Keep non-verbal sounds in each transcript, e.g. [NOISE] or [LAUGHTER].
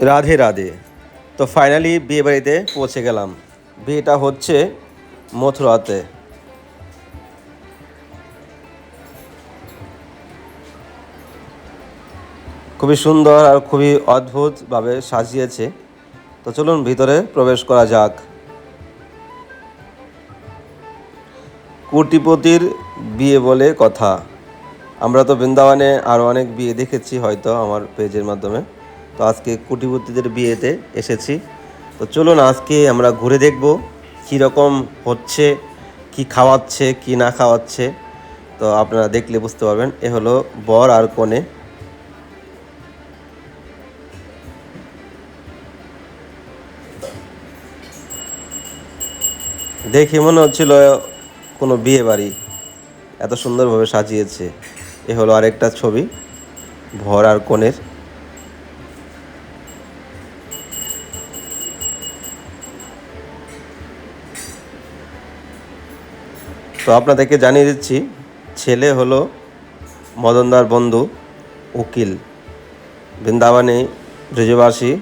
রাধে রাধে। তো ফাইনালি বিয়ে বাড়িতে পৌঁছে গেলাম। বিয়েটা হচ্ছে মথুরাতে। খুবই সুন্দর আর খুবই অদ্ভুতভাবে সাজিয়েছে। তো চলুন ভিতরে প্রবেশ করা যাক। কোটিপতির বিয়ে বলে কথা। আমরা তো বৃন্দাবনে আরও অনেক বিয়ে দেখেছি হয়তো আমার পেজের মাধ্যমে। তো আজকে কোটিপতিদের বিয়েতে এসেছি। তো চলুন আজকে আমরা ঘুরে দেখব কীরকম হচ্ছে, কি খাওয়াচ্ছে, কি না খাওয়াচ্ছে। তো আপনারা দেখলে বুঝতে পারবেন, এ হলো বর আর কনে। দেখে মনে হচ্ছিল কোনো বিয়ে বাড়ি। এত সুন্দরভাবে সাজিয়েছে। এ হলো আরেকটা ছবি ভর আর কনের। তো আপনাদেরকে জানিয়ে দিচ্ছি, ছেলে হলো মদনদার বন্ধু, উকিল। বৃন্দাবনে ব্রজবাসী,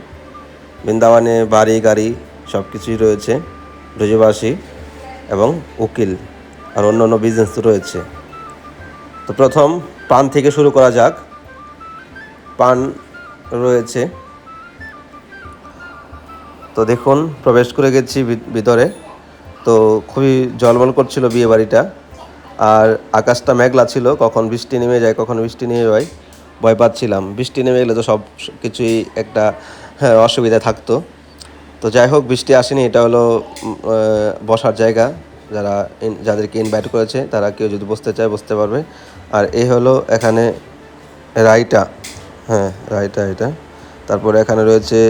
বৃন্দাবনে বাড়ি, গাড়ি সব কিছুই রয়েছে, ব্রজবাসী এবং উকিল আর অন্য অন্য বিজনেস রয়েছে। তো প্রথম পান থেকে শুরু করা যাক। পান রয়েছে। তো দেখুন, প্রবেশ করে গেছি ভিতরে। তো খুবই জলমল করছিল বিয়ে বাড়িটা আর আকাশটা মেঘলা ছিল, কখন বৃষ্টি নেমে যায়, কখন বৃষ্টি নেমে যায়, ভয় পাচ্ছিলাম। বৃষ্টি নেমে গেলে তো সব কিছুই একটা হ্যাঁ অসুবিধা থাকতো। তো যাই হোক, বৃষ্টি আসেনি, এটা হলো বসার জায়গা। যারা যাদেরকে ইনভাইট করেছে, তারা কেউ যদি বসতে চায়, বসতে পারবে। আর এ হলো এখানে রাইটা হ্যাঁ রাইটা এটা। তারপরে এখানে রয়েছে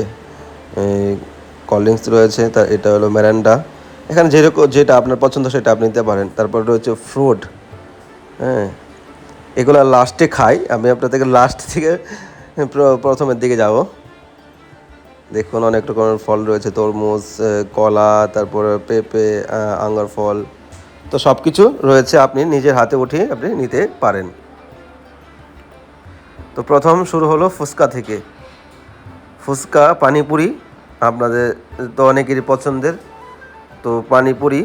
কোল্ড ড্রিঙ্কস রয়েছে, তা এটা হলো ম্যারান্ডা এখানে যেরকম যেটা আপনার পছন্দ সেটা আপনি নিতে পারেন। তারপর রয়েছে ফ্রুট। হ্যাঁ। এগুলো লাস্টে খাই। আমি আপনাদেরকে লাস্ট থেকে প্রথমের দিকে যাব। দেখুন অনেক রকমের ফল রয়েছে। তরমুজ কলা, তারপরে পেঁপে আঙ্গার ফল। তো সব কিছু রয়েছে আপনি নিজের হাতে উঠিয়ে আপনি নিতে পারেন। তো প্রথম শুরু হলো ফুচকা থেকে। ফুচকা, পানিপুরি আপনাদের তো অনেকেরই পছন্দের। তো পানিপুরি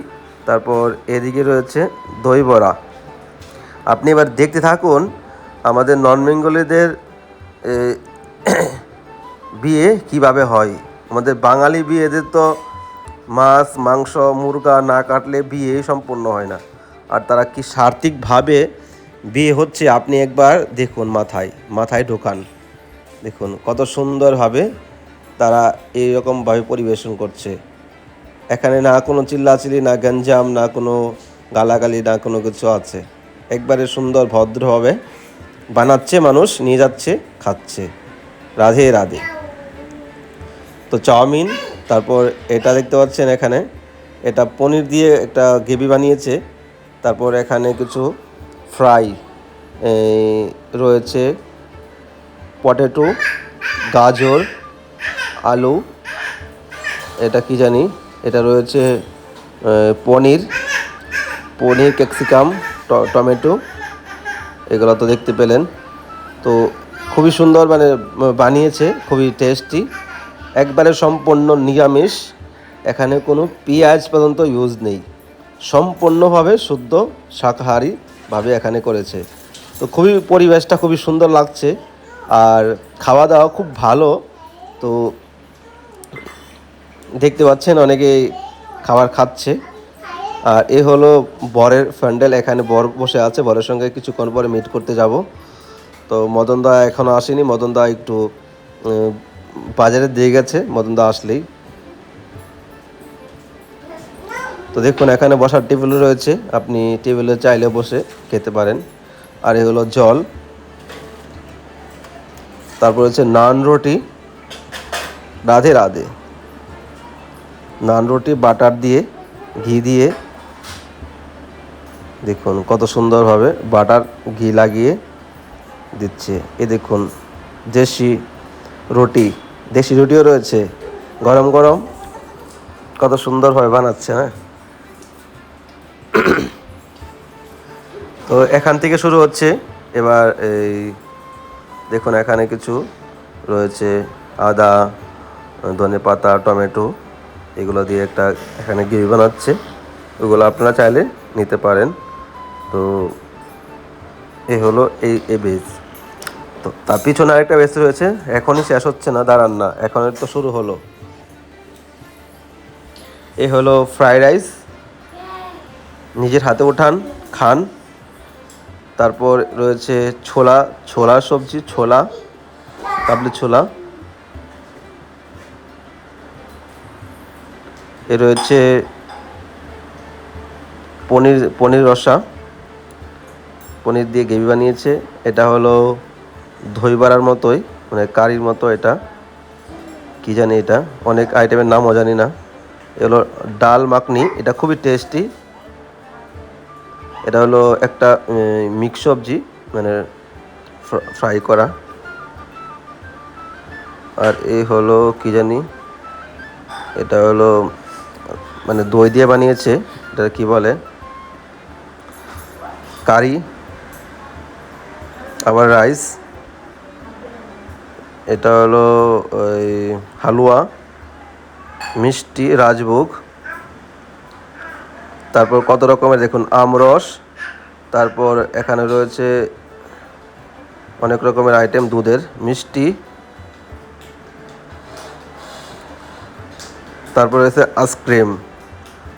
তারপর এদিকে রয়েছে দই বড়া। আপনি এবার দেখতে থাকুন, আমাদের নন বেঙ্গলিদের বিয়ে কীভাবে হয়? আমাদের বাঙালি বিয়েদের তো মাছ, মাংস, মুরগা না কাটলে বিয়ে সম্পূর্ণ হয় না। আর তারা কি সার্থিকভাবে বিয়ে হচ্ছে, আপনি একবার দেখুন মাথায় মাথায় ঢোকান। দেখুন কত সুন্দরভাবে তারা এইরকমভাবে পরিবেশন করছে। এখানে না কোনো চিল্লাচিল্লি, না গঞ্জাম, না কোনো গালাগালি, না কোনো কিছু আছে। একবারে সুন্দর ভদ্রভাবে বানাচ্ছে মানুষ, নিয়ে যাচ্ছে, খাচ্ছে। রাধে রাধে। তো চাউমিন, তারপর এটা দেখতে পাচ্ছেন এখানে। এটা পনির দিয়ে একটা গ্রেভি বানিয়েছে। তারপর এখানে কিছু ফ্রাই রয়েছে। পটেটো, গাজর, আলু, এটা কি জানি? এটা রয়েছে পনির পনির, ক্যাপসিকাম টমেটো, এগুলো তো দেখতে পেলেন। তো খুবই সুন্দর মানে বানিয়েছে, খুবই টেস্টি একবারে সম্পূর্ণ নিরামিষ, এখানে কোনো পেঁয়াজ পর্যন্ত ইউজ নেই। সম্পূর্ণভাবে শুদ্ধ শাকাহারিভাবে এখানে করেছে। তো খুবই পরিবেশটা খুবই সুন্দর লাগছে, আর খাওয়া দাওয়া খুব ভালো। তো দেখতে পাচ্ছেন অনেকে খাবার খাচ্ছে। আর এ হলো বরের ফ্যান্ডেল এখানে বর বসে আছে, বরের সঙ্গে কিছুক্ষণ পরে মিট করতে যাব। তো মদন দা এখনও আসেনি, মদন দা একটু বাজারে দিয়ে গেছে, মদন দা আসলেই। তো দেখুন, এখানে বসার টেবিল রয়েছে, আপনি টেবিলে চাইলে বসে খেতে পারেন। আর এ হলো জল। তারপর হচ্ছে নান রুটি। রাধে রাধে। নান রুটি, বাটার দিয়ে, ঘি দিয়ে। দেখুন কত সুন্দরভাবে বাটার, ঘি লাগিয়ে দিচ্ছে। এ দেখুন, দেশি রুটি, দেশি রুটিও রয়েছে। গরম গরম, কত সুন্দরভাবে বানাচ্ছে হ্যাঁ? তো এখান থেকে শুরু হচ্ছে। এবার এই, দেখুন এখানে কিছু রয়েছে, আদা ধনে পাতা টমেটো। এগুলো দিয়ে একটা এখানে গ্রেভি বানাচ্ছে। ওগুলো আপনারা চাইলে নিতে পারেন। তো এ হলো এই এ বেজ তো তার পিছনে আরেকটা বেস রয়েছে। এখনই শেষ হচ্ছে না, দাঁড়ান না। এখন তো শুরু হলো। এ হলো ফ্রাইড রাইস নিজের হাতে উঠান, খান। তারপর রয়েছে ছোলা ছোলা সবজি, ছোলা, কাবলি ছোলা। এ রয়েছে পনির পনির রসা। পনির দিয়ে গ্রেভি বানিয়েছে। এটা হলো দই বাড়ার মতোই মানে কারির মতো এটা। কি জানি এটা? অনেক আইটেমের নামও জানি না। এগুলো ডাল মাখনি, এটা খুবই টেস্টি এটা হলো একটা মিক্স সবজি মানে ফ্রাই করা। আর এই হলো কি জানি? এটা হলো মানে দই দিয়ে বানিয়েছে, এটা কি বলে? কারি, আবার রাইস, এটা হলো ওই হালুয়া, মিষ্টি, রাজভোগ, তারপর কত রকমের দেখুন, আমরস, তারপর এখানে রয়েছে অনেক রকমের আইটেম দুধের, মিষ্টি, তারপর রয়েছে আইসক্রিম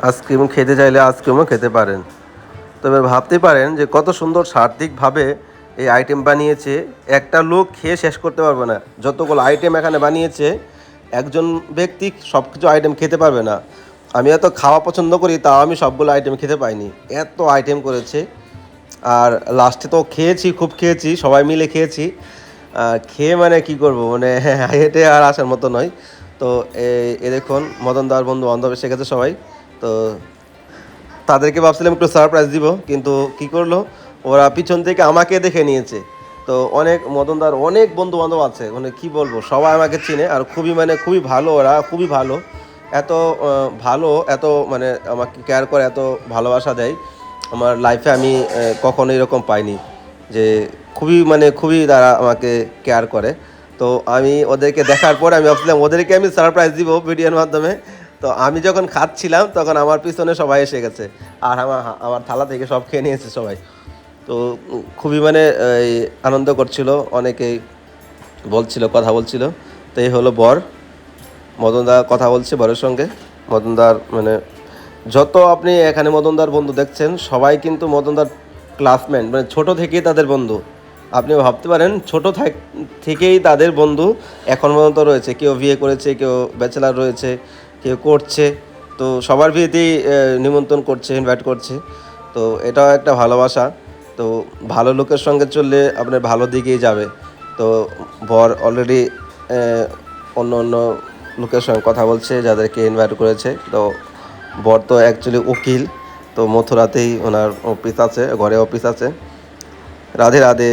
আইসক্রিম খেতে চাইলে আইসক্রিমও খেতে পারেন। তবে ভাবতে পারেন যে কত সুন্দর সার্থিকভাবে এই আইটেম বানিয়েছে। একটা লোক খেয়ে শেষ করতে পারবে না। যতগুলো আইটেম এখানে বানিয়েছে, একজন ব্যক্তি সব কিছু আইটেম খেতে পারবে না। আমি এত খাওয়া পছন্দ করি, তাও আমি সবগুলো আইটেম খেতে পাইনি। এত আইটেম করেছে। আর লাস্টে তো খেয়েছি, খুব খেয়েছি, সবাই মিলে খেয়েছি। খেয়ে মানে কি করব? মানে [LAUGHS] হেঁটে আর আসার মতো নয়। তো এ- দেখুন মদন দার বন্ধু বান্ধব এসে গেছে সবাই। তো তাদেরকে ভাবছিলাম একটু সারপ্রাইজ দিব, কিন্তু কি করল? ওরা পিছন থেকে আমাকে দেখে নিয়েছে। তো অনেক মদনদার, অনেক বন্ধু বান্ধব আছে। মানে কি বলব, সবাই আমাকে চিনে আর খুবই মানে খুবই ভালো, ওরা খুবই ভালো। এত ভালো, এত মানে আমাকে কেয়ার করে, এত ভালোবাসা দেয়। আমার লাইফে আমি কখনো এরকম পাইনি যে খুবই মানে খুবই তারা আমাকে কেয়ার করে। তো আমি ওদেরকে দেখার পর আমি ভাবছিলাম, ওদেরকে আমি সারপ্রাইজ দিব ভিডিওর মাধ্যমে। তো আমি যখন খাচ্ছিলাম, তখন আমার পিছনে সবাই এসে গেছে। আর আমার আমার থালা থেকে সব খেয়ে নিয়েছে সবাই। তো খুবই মানে আনন্দ করছিল, অনেকেই বলছিল, কথা বলছিল। তো এই হলো বর। মদনদা কথা বলছে বরের সঙ্গে। মদনদার মানে যত আপনি এখানে মদনদার বন্ধু দেখছেন, সবাই কিন্তু মদনদার ক্লাসমেট মানে ছোট থেকেই তাদের বন্ধু। আপনি ভাবতে পারেন, ছোট থাক- থেকেই তাদের বন্ধু এখন পর্যন্ত রয়েছে। কেউ বিয়ে করেছে, কেউ ব্যাচেলার রয়েছে। কেউ করছে তো সবার বিয়েতেই নিমন্ত্রণ করছে ইনভাইট করছে। তো এটাও একটা ভালোবাসা। তো ভালো লোকের সঙ্গে চললে আপনার ভালো দিকেই যাবে। তো বর অলরেডি অন্য অন্য লোকের সঙ্গে কথা বলছে যাদেরকে ইনভাইট করেছে। তো বর তো অ্যাকচুয়ালি উকিল তো মথুরাতেই ওনার অফিস আছে ঘরে অফিস আছে। রাধে রাধে।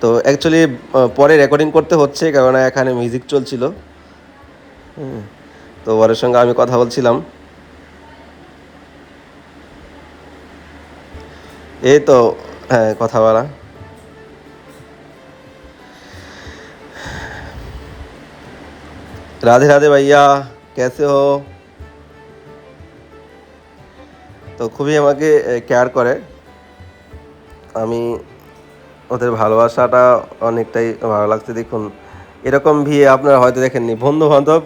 তো অ্যাকচুয়ালি পরে রেকর্ডিং করতে হচ্ছে কারণ এখানে মিউজিক চলছিল। হুম, তো বরের সঙ্গে আমি কথা বলছিলাম এই তো হ্যাঁ কথা বলা राधे राधे भैया कैसे हो তো খুবই আমাকে কেয়ার করে আমি ওদের ভালোবাসাটা অনেকটাই ভালো লাগছে দেখুন এরকম বিয়ে আপনারা হয়তো দেখেননি বন্ধু বান্ধব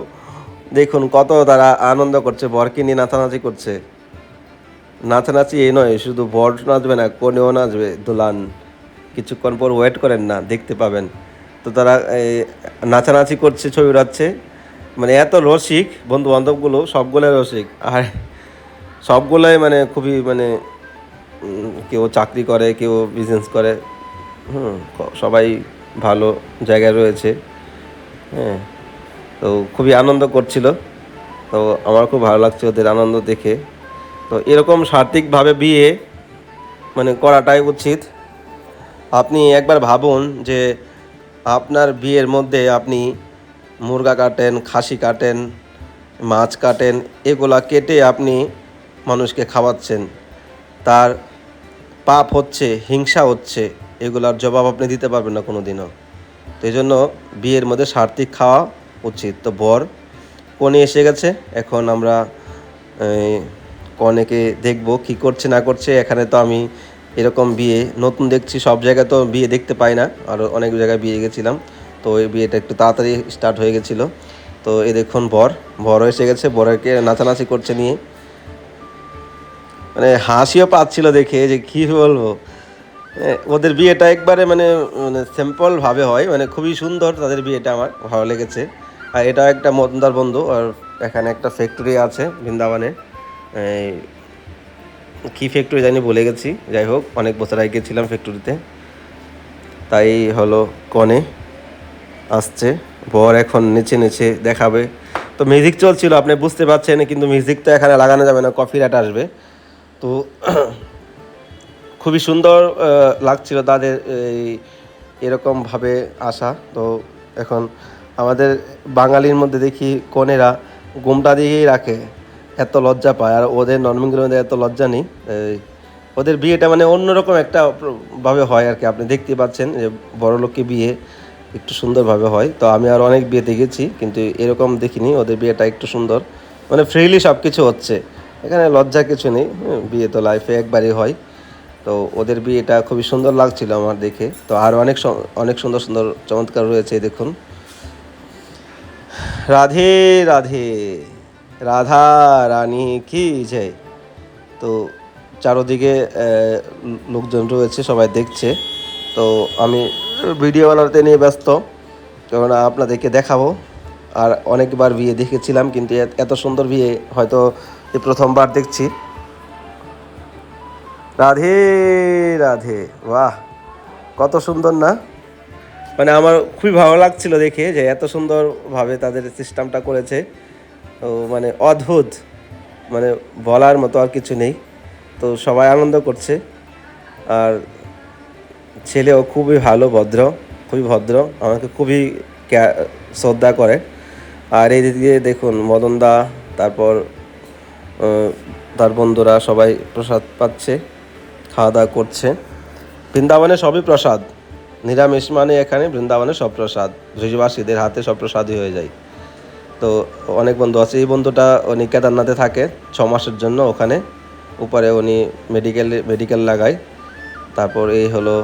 দেখুন কত তারা আনন্দ করছে বরকে নিয়ে নাচানাচি করছে। নাচানাচি এই নয়, শুধু বর নাচবে না, কনেও নাচবে, দুলান। কিছুক্ষণ পর ওয়েট করেন না, দেখতে পাবেন। তো তারা নাচানাচি করছে, ছবি উড়াচ্ছে। মানে এত রসিক বন্ধু বান্ধবগুলো সবগুলোই রসিক। আর সবগুলোই মানে খুবই মানে কেউ চাকরি করে, কেউ বিজনেস করে। হুম সবাই ভালো জায়গায় রয়েছে। হ্যাঁ। তো খুবই আনন্দ করছিল। তো আমার খুব ভালো লাগছে ওদের আনন্দ দেখে। তো এরকম সার্থিকভাবে বিয়ে মানে করাটাই উচিত। আপনি একবার ভাবুন যে আপনার বিয়ের মধ্যে আপনি মুরগা কাটেন, খাসি কাটেন, মাছ কাটেন, এগুলা কেটে আপনি মানুষকে খাওয়াচ্ছেন। তার পাপ হচ্ছে, হিংসা হচ্ছে, এগুলার জবাব আপনি দিতে পারবেন না কোনো দিনও তো এই জন্য বিয়ের মধ্যে সার্থিক খাওয়া উচিত তো বর। কনে এসে গেছে। এখন আমরা কনেকে দেখব কি করছে, না করছে। এখানে তো আমি এরকম বিয়ে, নতুন দেখছি, সব জায়গায় তো বিয়ে দেখতে পাই না। আর অনেক জায়গায় বিয়ে গেছিলাম। তো এই বিয়েটা একটু তাড়াতাড়ি স্টার্ট হয়ে গেছিল। তো এ দেখুন বর। বর এসে গেছে। বরকে নাচানাচি করছে নিয়ে। মানে হাসিও পাচ্ছিল দেখে যে কি বলব। ওদের বিয়েটা একবারে মানে মানে সিম্পল ভাবে হয়। মানে খুবই সুন্দর তাদের বিয়েটা আমার, ভালো লেগেছে। আর এটা একটা মদনদার বন্ধু, আর এখানে একটা ফ্যাক্টরি আছে বৃন্দাবনে। কি ফ্যাক্টরি জানি বলে গেছি, যাই হোক, অনেক বছর আগে গেছিলাম ফ্যাক্টরিতে তাই হলো কনে, আসছে, বর এখন নিচে নিচে দেখাবে। তো মিউজিক চলছিল, আপনি বুঝতে পারছেন, কিন্তু মিউজিক তো এখানে লাগানো যাবে না কপিরাইট আসবে। তো [CLEARS THROAT] খুবই সুন্দর লাগছিল তাদের, এই, এরকমভাবে আসা। তো এখন আমাদের বাঙালির মধ্যে দেখি কনেরা ঘুমটা দিয়েই রাখে, এত লজ্জা পায়। আর ওদের নর্মিংগুলোর মধ্যে এত লজ্জা নেই। ওদের বিয়েটা মানে অন্যরকম একটা ভাবে হয় আর কি। আপনি দেখতে পাচ্ছেন যে বড় লোককে বিয়ে একটু সুন্দরভাবে হয়। তো আমি আর অনেক বিয়েতে গেছি, কিন্তু এরকম দেখিনি। ওদের বিয়েটা একটু সুন্দর। মানে ফ্রিলি সব কিছু হচ্ছে। এখানে লজ্জা কিছু নেই। বিয়ে তো লাইফে একবারই হয়। তো ওদের বিয়েটা খুবই সুন্দর লাগছিল আমার দেখে। তো আর অনেক অনেক সুন্দর সুন্দর, চমৎকার রয়েছে, দেখুন। রাধে রাধে। রাধা রানী কি জয় তো চারোদিকে লোকজন রয়েছে, সবাই দেখছে। তো আমি ভিডিও বানাতে নিয়ে ব্যস্ত কারণ আপনাদেরকে দেখাবো। আর অনেকবার বিয়ে দেখেছিলাম, কিন্তু এত- এত সুন্দর বিয়ে হয়তো এই প্রথমবার দেখছি। রাধে রাধে। বাহ! কত সুন্দর না? মানে আমার খুবই ভালো লাগছিল দেখে যে এত সুন্দরভাবে তাদের সিস্টেমটা করেছে। তো মানে অদ্ভুত মানে বলার মতো আর কিছু নেই। তো সবাই আনন্দ করছে। আর ছেলেও খুবই ভালো, ভদ্র, খুবই ভদ্র, আমাকে খুবই শ্রদ্ধা করে। আর এই দিকে দেখুন মদনদা তারপর তার বন্ধুরা সবাই প্রসাদ পাচ্ছে, খাওয়া দাওয়া করছে। বৃন্দাবনে সবই প্রসাদ। নিরামিষ মানে এখানে বৃন্দাবনে সব প্রসাদ ব্রজবাসীদের হাতে সব প্রসাদই হয়ে যায়। তো অনেক বন্ধু আছে, এই বন্ধুটা উনি কেদারনাথে থাকে, ছ মাসের জন্য ওখানে। উপরে উনি মেডিকেল মেডিকেল লাগায়। তারপর এই হলো,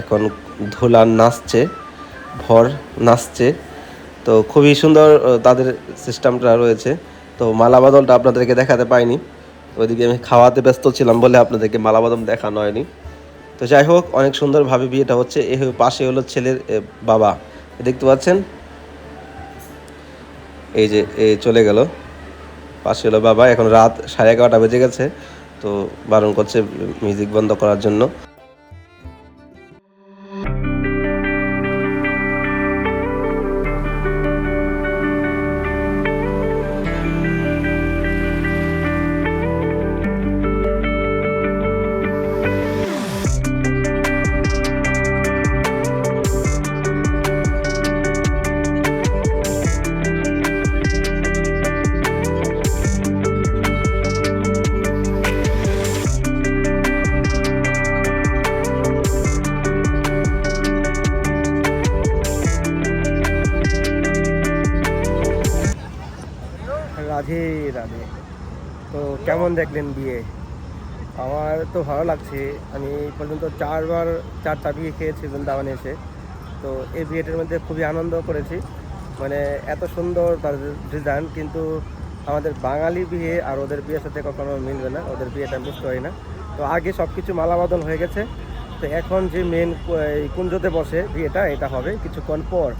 এখন ধুলান নাচছে, ভর নাচছে। তো খুবই সুন্দর তাদের সিস্টেমটা রয়েছে। তো মালাবাদলটা আপনাদেরকে দেখাতে পাইনি। ওইদিকে আমি খাওয়াতে ব্যস্ত ছিলাম বলে আপনাদেরকে মালাবাদল দেখানো হয়নি। তো যাই হোক, অনেক সুন্দরভাবে বিয়েটা হচ্ছে। এ পাশে হলো ছেলের বাবা। দেখতে পাচ্ছেন? এই যে, এ চলে গেল। পাশে হলো বাবা। এখন রাত সাড়ে এগারোটা বেজে গেছে। তো বারণ করছে মিউজিক বন্ধ করার জন্য। দেখলেন বিয়ে। আমার তো ভালো লাগছে। আমি এই পর্যন্ত চারবার চারটা বিয়ে খেয়েছি বৃন্দাবনে এসে। তো এই বিয়েটার মধ্যে খুবই আনন্দ করেছি। মানে এত সুন্দর তার ডিজাইন, কিন্তু আমাদের বাঙালি বিয়ে আর ওদের বিয়ের সাথে কখনো মিলবে না। ওদের বিয়েটা বুঝতে পারি না। তো আগে সব কিছু মালাবদল হয়ে গেছে। তো এখন যে মেন কুঞ্জতে বসে বিয়েটা, এটা হবে কিছুক্ষণ পর।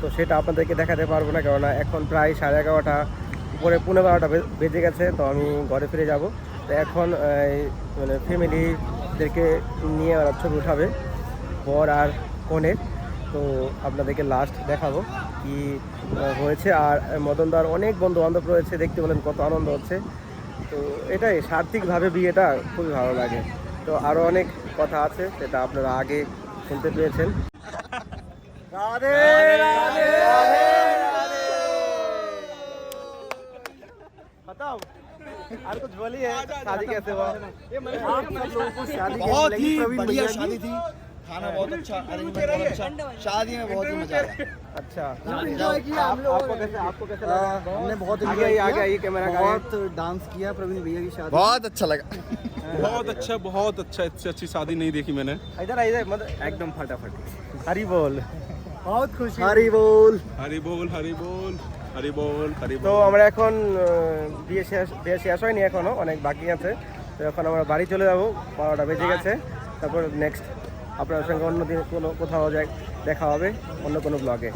তো সেটা আপনাদেরকে দেখাতে পারব না, কেননা এখন প্রায় সাড়ে এগারোটা। উপরে পনেরো বারোটা বেজে গেছে, তো আমি ঘরে ফিরে যাব। তো এখন মানে ফ্যামিলিদেরকে নিয়ে ওরা ছবি উঠাবে, বর আর কনের। তো আপনাদেরকে লাস্ট দেখাবো কি হয়েছে। আর মদনদার অনেক বন্ধু বান্ধব রয়েছে, দেখতে বলেন কত আনন্দ হচ্ছে। তো এটাই, সার্থিকভাবে বিয়েটা খুবই ভালো লাগে। তো আরও অনেক কথা আছে, সেটা আপনারা আগে শুনতে পেয়েছেন। রাধে রাধে। और कुछ बोलिए शादी कैसे हुआ? आप सब लोगों को शादी बहुत ही बढ़िया शादी थी। खाना बहुत अच्छा अरेंजमेंट बहुत अच्छा। शादी में बहुत ही मज़ा आया। अच्छा। enjoy किया हम आप- आपको कैसे आपको कैसे लगा? हमने बहुत कैमरा बहुत डांस किया प्रवीण भैया की शादी। बहुत अच्छा लगा। [LAUGHS] बहुत अच्छा बहुत अच्छा इससे अच्छी शादी नहीं देखी मैंने। इधर आइए मतलब एकदम फटाफट। हरी बोल। बहुत खुशी। हरी बोल। हरी बोल हरी बोल। তো আমরা এখন বিয়ে শেষ বিয়ে শেষ হয়নি এখনও অনেক বাকি আছে। তো এখন আমরা বাড়ি চলে যাব বারোটা বেজে গেছে। তারপর নেক্সট আপনার সঙ্গে অন্য দিন কোনো কোথাও যায় দেখা হবে অন্য কোনো ব্লগে